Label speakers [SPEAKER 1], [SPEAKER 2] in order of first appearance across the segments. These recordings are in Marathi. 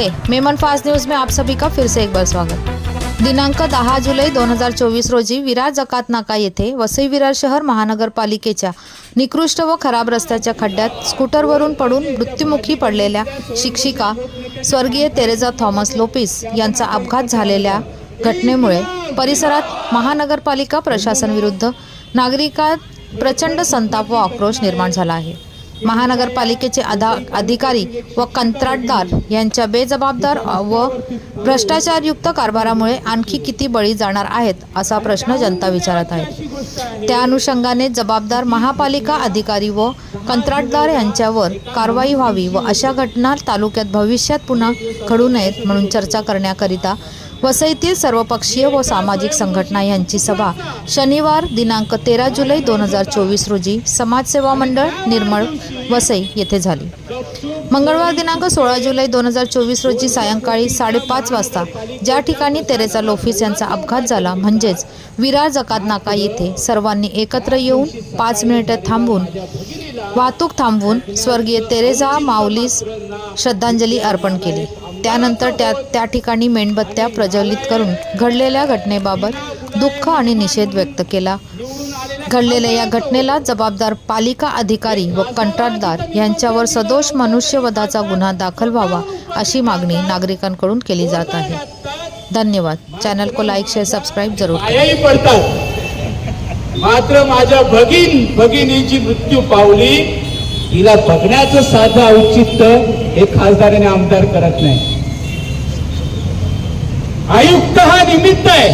[SPEAKER 1] नमस्ते मेमन फास्ट न्यूज में आप सभी का फिर से एक बार स्वागत। दिनांक दहा जुलै दोन हजार चोवीस रोजी विरार जकात नाका येथे वसई विरार शहर महानगरपालिकेच्या निकृष्ट व खराब रस्त्याच्या खड्ड्यात स्कूटरवरून पडून मृत्युमुखी पडलेल्या शिक्षिका स्वर्गीय तेरेजा थॉमस लोपिस यांचा अपघात झालेल्या घटनेमुळे परिसरात महानगरपालिका प्रशासनविरुद्ध नागरिकात प्रचंड संताप व आक्रोश निर्माण झाला आहे. महानगरपालिकेचे अदा अधिकारी व कंत्राटदार यांच्या बेजबाबदार व भ्रष्टाचारयुक्त कारभारामुळे आणखी किती बळी जाणार आहेत असा प्रश्न जनता विचारत आहे. त्या अनुषंगाने जबाबदार महापालिका अधिकारी व कंत्राटदार यांच्यावर कारवाई व्हावी व अशा घटना तालुक्यात भविष्यात पुन्हा घडू नयेत म्हणून चर्चा करण्याकरिता वसईतील सर्वपक्षीय व सामाजिक संघटना यांची सभा शनिवार दिनांक तेरा जुलै दोन हजार चोवीस रोजी समाजसेवा मंडळ निर्मळ वसई येथे झाली. मंगळवार दिनांक सोळा जुलै दोन हजार चोवीस रोजी सायंकाळी साडेपाच वाजता ज्या ठिकाणी तेरेचा लोफिस यांचा अपघात झाला म्हणजेच विरार जकात नाका येथे सर्वांनी एकत्र येऊन पाच मिनिटे थांबून वाहतूक थांबवून स्वर्गीय तेरेजा माऊलीस श्रद्धांजली अर्पण केली. त्यानंतर त्या त्या ठिकाणी मेणबत्त्या प्रज्वलित करून घडलेल्या घटनेबाबत दुःख आणि निषेध व्यक्त केला. घडलेल्या या घटनेला जबाबदार पालिका अधिकारी व कंत्राटदार यांच्यावर सदोष मनुष्यवधाचा गुन्हा दाखल व्हावा अशी मागणी नागरिकांकडून केली जात आहे. धन्यवाद. चॅनल को लाईक शेअर सबस्क्राईब जरूर
[SPEAKER 2] पडतात मात्र माझ्या भगिन भगिनीची मृत्यू पावली तिला बघण्याचं साधं औचित्य हे खासदार आणि आमदार करत नाही. आयुक्त हा निमित्त आहे.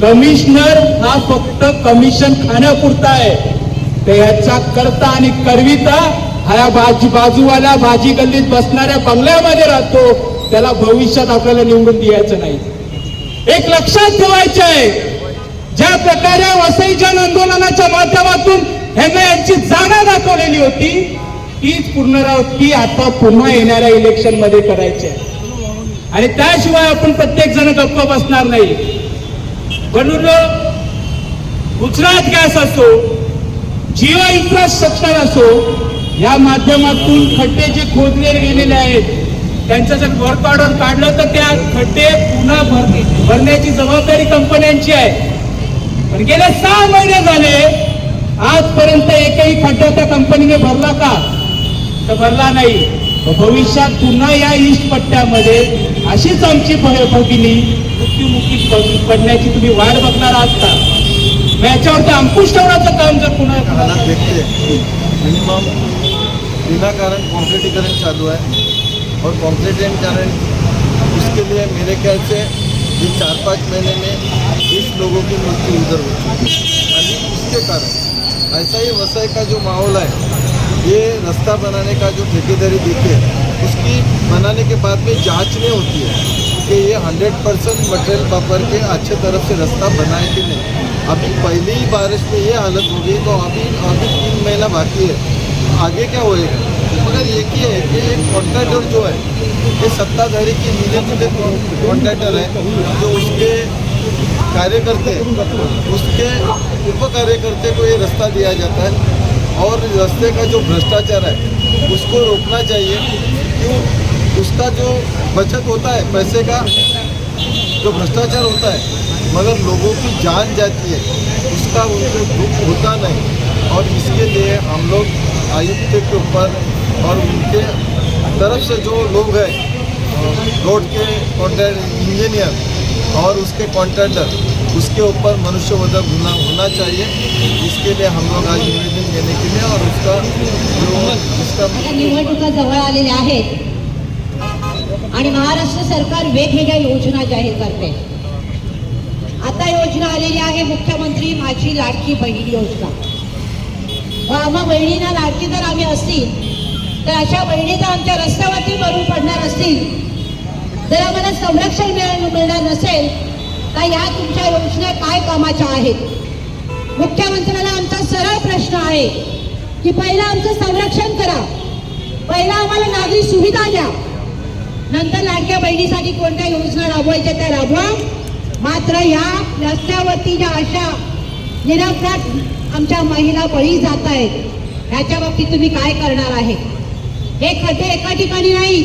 [SPEAKER 2] कमिशनर हा फक्त कमिशन खाण्यापुरता आहे. तर याचा करता आणि करविता हा या बाजी बाजूवाल्या भाजी गल्लीत बसणाऱ्या बंगल्यामध्ये राहतो. त्याला भविष्यात आपल्याला निवडून द्यायचं नाही. एक लक्षात ठेवायचं आहे. ज्या प्रकारे वसई जन आंदोलनाच्या माध्यमातून ह्यांना यांची जागा दाखवलेली होती तीच पुनरावृत्ती आता पुन्हा येणाऱ्या इलेक्शनमध्ये करायची आहे. आणि त्याशिवाय आपण प्रत्येक जण गप्प बसणार नाही. म्हणून गुजरात गॅस असो जिओ इन्फ्रास्ट्रक्चर असो या माध्यमातून खड्डे जे खोदले गेलेले आहेत त्यांचं जर वर्क ऑर्डर काढलं तर त्या खड्डे पुन्हा भर भरण्याची जबाबदारी कंपन्यांची आहे. पण गेल्या सहा महिने झाले आजपर्यंत एकही खड्डा त्या कंपनीने भरला का? तर भरला नाही. भविष्यात पुन्हा या ईस्ट पट्ट्यामध्ये अशीच आमची भगिनी. मृत्युमुखी पडण्याची तुम्ही वाट बघणार आहात का? मग याच्यावरती अंकुश ठेवण्याचं काम जर पुन्हा
[SPEAKER 3] हालात देखते मिनिमम बिना कारण चालू आहे. और कारण उसके लिए मेरे ख्याल से ये चार पाँच महीने में बीस लोगों की मृत्यु उधर हो चुकी है। यानी उसके कारण ऐसा ही वसई का जो माहौल है ये रास्ता बनाने का जो ठेकेदारी देती है, उसकी बनाने के बाद में जाँच नहीं होती है कि ये हंड्रेड परसेंट मटेरियल वापर के अच्छे तरफ़ से रास्ता बनाए कि नहीं। अभी पहली ही बारिश में ये हालत हो गई तो अभी अभी तीन महीना बाकी है। आगे क्या होएगा? मगर एक ही है कि एक कॉन्ट्रैक्टर जो है, ये सत्ताधारी की मिले जुले कॉन्ट्रैक्टर है, जो उसके कार्यकर्ते, उसके उप कार्यकर्ते को ये रास्ता दिया जाता है। और रास्ते का जो भ्रष्टाचार है, उसको रोकना चाहिए। क्यों? उसका जो बचत होता है, पैसे का जो भ्रष्टाचार होता है, मगर लोगों की जान जाती है, उसका उनको दुख होता नहीं। और इसके लिए हम लोग आयुक्त के ऊपर और उनके तरफ़ से जो लोग हैं, रोड के कॉन्ट्रैक्ट इंजीनियर और उसके कॉन्ट्रैक्टर उसके ऊपर मनुष्यवधक होना होना चाहिए। इसके लिए हम लोग आज निवेदन के लिए और उसका
[SPEAKER 4] निवडणुका जवळ आलेल्या आहेत. आणि महाराष्ट्र सरकार वेगवेगळ्या योजना जाहीर करते. आता योजना आलेली आहे मुख्यमंत्री माझी लाडकी बहीण योजना. व आम्हा बहिणींना लाडकी जर आम्ही असतील तर अशा बहिणी जर आमच्या रस्त्यावरती मरून पडणार असतील. जर आम्हाला संरक्षण मिळणार नसेल तर या तुमच्या योजना काय कामाच्या आहेत? मुख्यमंत्र्याला आमचा सरळ प्रश्न आहे की पहिलं आमचं संरक्षण करा. पहिला आम्हाला नागरी सुविधा द्या. नंतर लाडक्या बहिणीसाठी कोणत्या योजना राबवायच्या त्या राबवा. मात्र या रस्त्यावरती ज्या अशा निरपराध आमच्या महिला बळी जात आहेत ह्याच्या बाबतीत तुम्ही काय करणार आहे? हे खड्डे एका ठिकाणी नाही.